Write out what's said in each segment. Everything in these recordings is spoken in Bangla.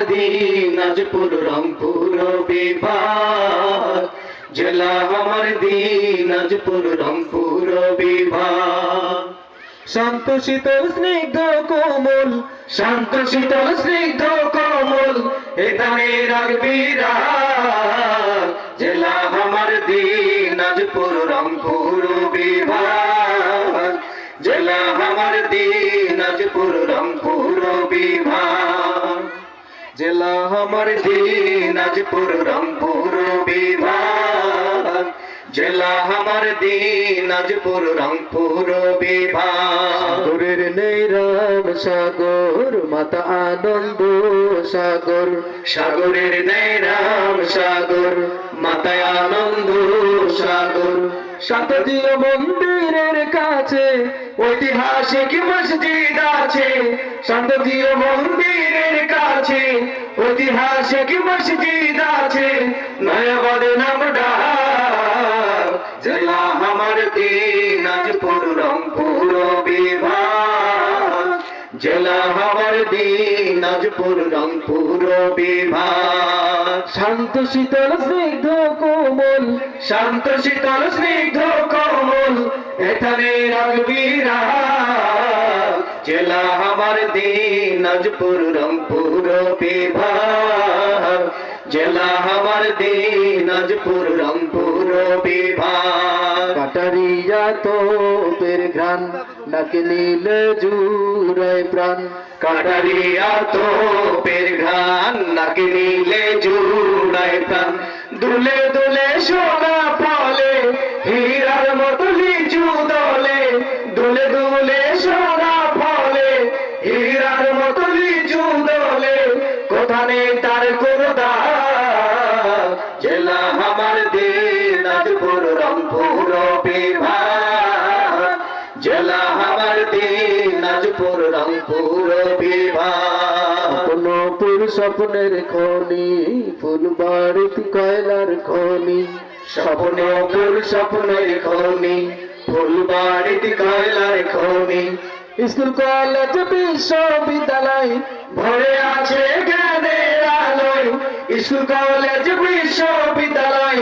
দিনাজপুর রংপুর বিভাগ। জেলা আমার দিনাজপুর রংপুর বিভাগ। শান্ত শীতল স্নিগ্ধ কোমল শান্ত শীতল স্নিগ্ধ কমল রাগ। জেলা আমার দিনাজপুর রংপুর বিভাগ। জেলা আমার দিনাজপুর রংপুর বিভাগ। জেলা আমার দিনাজপুর রংপুর বিভাগ। জেলা আমার দিনাজপুর রংপুর বিভাগ। সাগরের নৈরাম সাগর মাতা আনন্দ সাগর। সাগরের নৈরাম সাগর মাতায় আনন্দ সাগর। সাতদীয় মন্দিরের কাছে, ঐতিহাসিক মসজিদ আছে। শান্তদীয় মন্দিরের কাছে, ঐতিহাসিক মসজিদ আছে। নয়াবাদে নাম ডাক, জেলা আমার দিনাজপুর, রংপুর বিভাগ জেলা আমার দিনাজপুর রংপুর বিভাগ। শান্ত শীতল স্নিগ্ধ কোমল। শান্ত শীতল স্নিগ্ধ কোমল এখানে রাখবি রাগ। জেলা আমার দিনাজপুর রংপুর বিভাগ। জেলা আমার দিনাজপুর রংপুর বিভাগ। কাটারিয়া তো পের ঘ্রাণ নাকে নীলে জুড়ায় প্রাণ। কাটারিয়া তো পের ঘান নাকি নীলে জুড়ায় প্রাণ। দুলে দুলে সোনা ফলে, হীরার মতো লিচু দলে। দুলে দুলে সোনা ফলে, হীরার মতো লিচু দলে। কোথা নেই তার কোনো। জেলা আমার দিনাজপুর, রংপুর, বিভাগ। আমার দিনাজপুর রংপুর বিভাগ। স্বপ্নপুর স্বপ্নের খনি ফুলবাড়িতে কয়লার খনি। স্বপ্নপুর স্বপ্নের খনি ফুলবাড়িতে কয়লার খনি। স্কুল কলেজ বিশ্ববিদ্যালয় ভরে আছে জ্ঞানের আলোয়। স্কুল কলেজ বিশ্ববিদ্যালয়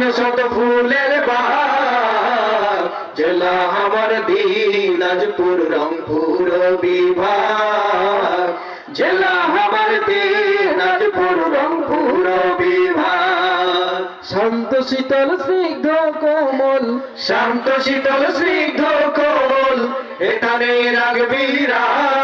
যেন শত ফুলের বাহার। জেলা আমার দিনাজপুর, রংপুর বিভাগ জেলা আমার দিনাজপুর, রংপুর বিভাগ শান্ত, শীতল, স্নিগ্ধ, কোমল। শান্ত, শীতল, স্নিগ্ধ, কোমল। এখানে রাগবি রাগ।